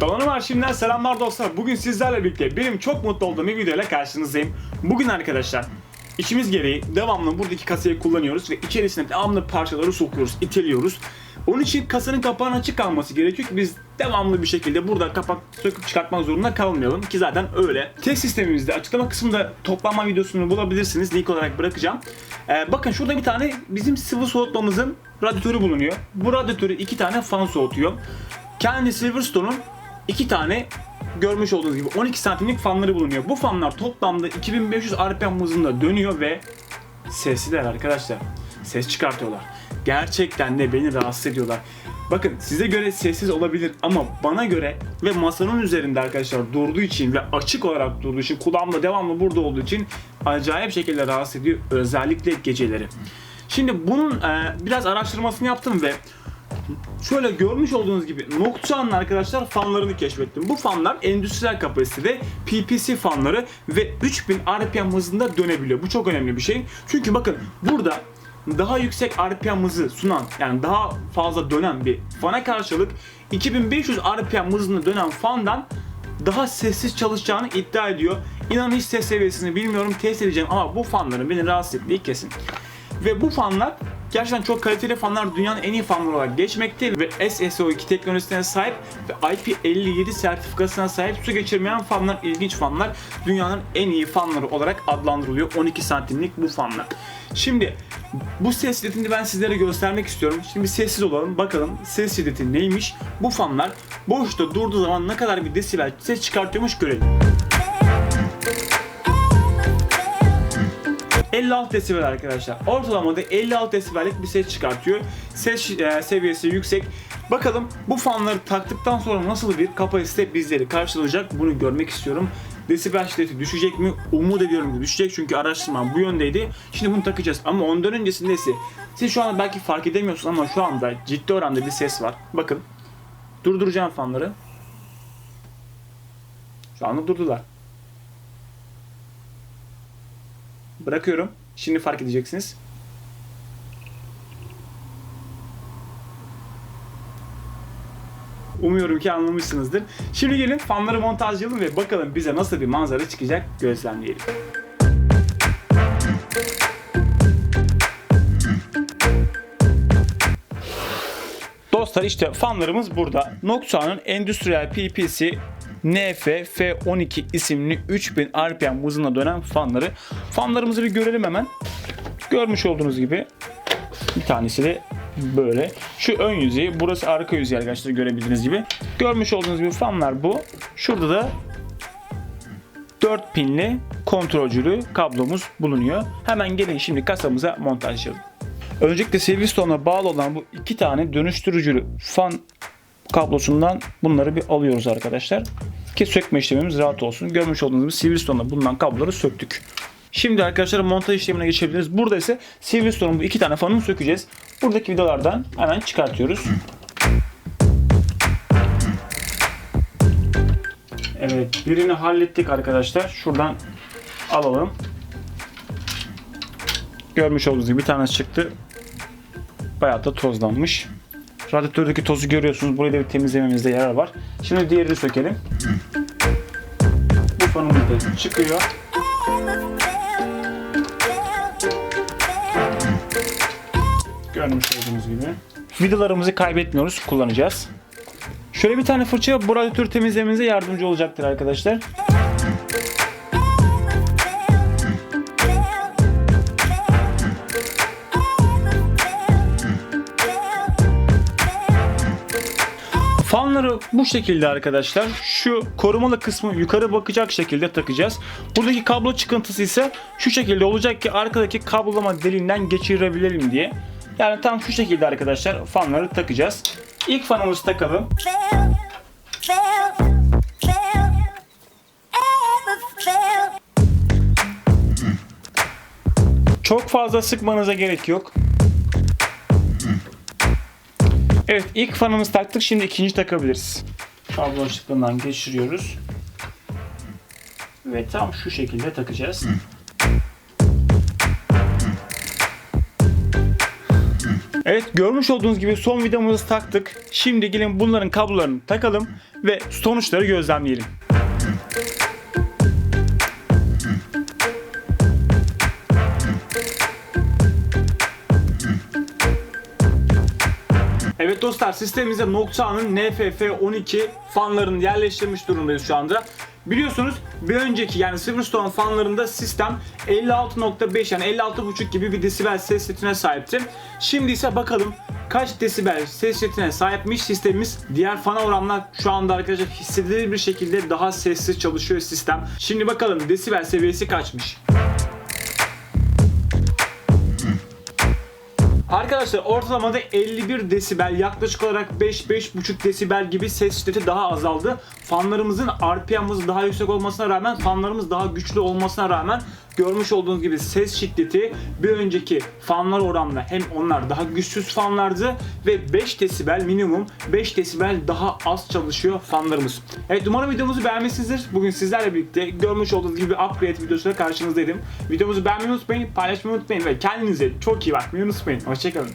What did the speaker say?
Dolanım arşivinden selamlar dostlar. Bugün sizlerle birlikte benim çok mutlu olduğum bir videoyla karşınızdayım. Bugün arkadaşlar işimiz gereği devamlı buradaki kasayı kullanıyoruz ve içerisine devamlı parçaları sokuyoruz, iteliyoruz. Onun için kasanın kapağının açık kalması gerekiyor ki biz devamlı bir şekilde burada kapak söküp çıkartmak zorunda kalmayalım ki zaten öyle. Test sistemimizde açıklama kısmında toplanma videosunu bulabilirsiniz. Link olarak bırakacağım. Ee, bakın şurada bir tane bizim sıvı soğutmamızın radyatörü bulunuyor. Bu radyatörü iki tane fan soğutuyor. Kendi Silverstone'un iki tane görmüş olduğunuz gibi 12 santimlik fanları bulunuyor. Bu fanlar toplamda 2500 RPM hızında dönüyor ve sesliler arkadaşlar. Ses çıkartıyorlar. Gerçekten de beni rahatsız ediyorlar. Bakın size göre sessiz olabilir ama bana göre ve masanın üzerinde arkadaşlar durduğu için ve açık olarak durduğu için kulağımda devamlı burada olduğu için acayip şekilde rahatsız ediyor özellikle geceleri. Şimdi bunun e, biraz araştırmasını yaptım ve Şöyle görmüş olduğunuz gibi Noctua'nın arkadaşlar fanlarını keşfettim. Bu fanlar endüstriyel kapasitede PPC fanları ve 3000 RPM hızında dönebiliyor. Bu çok önemli bir şey. Çünkü bakın burada daha yüksek RPM hızı sunan yani daha fazla dönen bir fana karşılık 2500 RPM hızında dönen fandan daha sessiz çalışacağını iddia ediyor. İnanın hiç ses seviyesini bilmiyorum test edeceğim ama bu fanların beni rahatsız ettiği kesin. Ve bu fanlar gerçekten çok kaliteli fanlar dünyanın en iyi fanları olarak geçmekte ve SSO2 teknolojisine sahip ve IP57 sertifikasına sahip su geçirmeyen fanlar ilginç fanlar dünyanın en iyi fanları olarak adlandırılıyor 12 santimlik bu fanlar. Şimdi bu ses şiddetini ben sizlere göstermek istiyorum. Şimdi sessiz olalım bakalım ses şiddeti neymiş. Bu fanlar boşta durduğu zaman ne kadar bir desibel ses çıkartıyormuş görelim. 56 desibel arkadaşlar. Ortalamada 56 desibellik bir ses çıkartıyor. Ses e, seviyesi yüksek. Bakalım bu fanları taktıktan sonra nasıl bir kapasite bizleri karşılayacak bunu görmek istiyorum. Desibel şiddeti düşecek mi? Umut ediyorum ki düşecek çünkü araştırmam bu yöndeydi. Şimdi bunu takacağız ama ondan öncesinde ise siz şu anda belki fark edemiyorsunuz ama şu anda ciddi oranda bir ses var. Bakın durduracağım fanları. Şu anda durdular. Bırakıyorum. Şimdi fark edeceksiniz. Umuyorum ki anlamışsınızdır. Şimdi gelin fanları montajlayalım ve bakalım bize nasıl bir manzara çıkacak gözlemleyelim. Dostlar işte fanlarımız burada. Noctua'nın Endüstriyel PPC NF F12 isimli 3000 RPM hızına dönen fanları. Fanlarımızı bir görelim hemen. Görmüş olduğunuz gibi bir tanesi de böyle. Şu ön yüzeyi, burası arka yüzeyi arkadaşlar görebildiğiniz gibi. Görmüş olduğunuz gibi fanlar bu. Şurada da 4 pinli kontrolcülü kablomuz bulunuyor. Hemen gelin şimdi kasamıza montajlayalım. Öncelikle Silverstone'a bağlı olan bu iki tane dönüştürücülü fan kablosundan bunları bir alıyoruz arkadaşlar. Ki sökme işlemimiz rahat olsun. Görmüş olduğunuz gibi Silverstone'da bulunan kabloları söktük. Şimdi arkadaşlar montaj işlemine geçebiliriz. Burada ise Silverstone'un bu iki tane fanını sökeceğiz. Buradaki vidalardan hemen çıkartıyoruz. Evet birini hallettik arkadaşlar. Şuradan alalım. Görmüş olduğunuz gibi bir tanesi çıktı. Bayağı da tozlanmış. Radyatördeki tozu görüyorsunuz. Burayı da bir temizlememizde yarar var. Şimdi diğerini sökelim. Bu fanımız da çıkıyor. Görmüş olduğunuz gibi. Vidalarımızı kaybetmiyoruz. Kullanacağız. Şöyle bir tane fırça bu radyatörü temizlememize yardımcı olacaktır arkadaşlar. Fanları bu şekilde arkadaşlar. Şu korumalı kısmı yukarı bakacak şekilde takacağız. Buradaki kablo çıkıntısı ise şu şekilde olacak ki arkadaki kablolama deliğinden geçirebilelim diye. Yani tam şu şekilde arkadaşlar fanları takacağız. İlk fanımızı takalım. Çok fazla sıkmanıza gerek yok. Evet ilk fanımızı taktık. Şimdi ikinci takabiliriz. Kablo açıklığından geçiriyoruz. Ve tam şu şekilde takacağız. Evet görmüş olduğunuz gibi son videomuzu taktık. Şimdi gelin bunların kablolarını takalım ve sonuçları gözlemleyelim. Dostlar sistemimize Noctua'nın NFF12 fanlarını yerleştirmiş durumdayız şu anda. Biliyorsunuz bir önceki yani Silverstone fanlarında sistem 56.5 yani 56.5 gibi bir desibel ses setine sahipti. Şimdi ise bakalım kaç desibel ses setine sahipmiş sistemimiz. Diğer fana oranla şu anda arkadaşlar hissedilir bir şekilde daha sessiz çalışıyor sistem. Şimdi bakalım desibel seviyesi kaçmış. Arkadaşlar ortalamada 51 desibel yaklaşık olarak 5-5.5 desibel gibi ses şiddeti daha azaldı. Fanlarımızın RPM hızı daha yüksek olmasına rağmen fanlarımız daha güçlü olmasına rağmen görmüş olduğunuz gibi ses şiddeti bir önceki fanlar oranla hem onlar daha güçsüz fanlardı ve 5 desibel minimum 5 desibel daha az çalışıyor fanlarımız. Evet umarım videomuzu beğenmişsinizdir. Bugün sizlerle birlikte görmüş olduğunuz gibi upgrade videosuyla karşınızdaydım. Videomuzu beğenmeyi unutmayın, paylaşmayı unutmayın ve kendinize çok iyi bakmayı unutmayın. Hoşçakalın.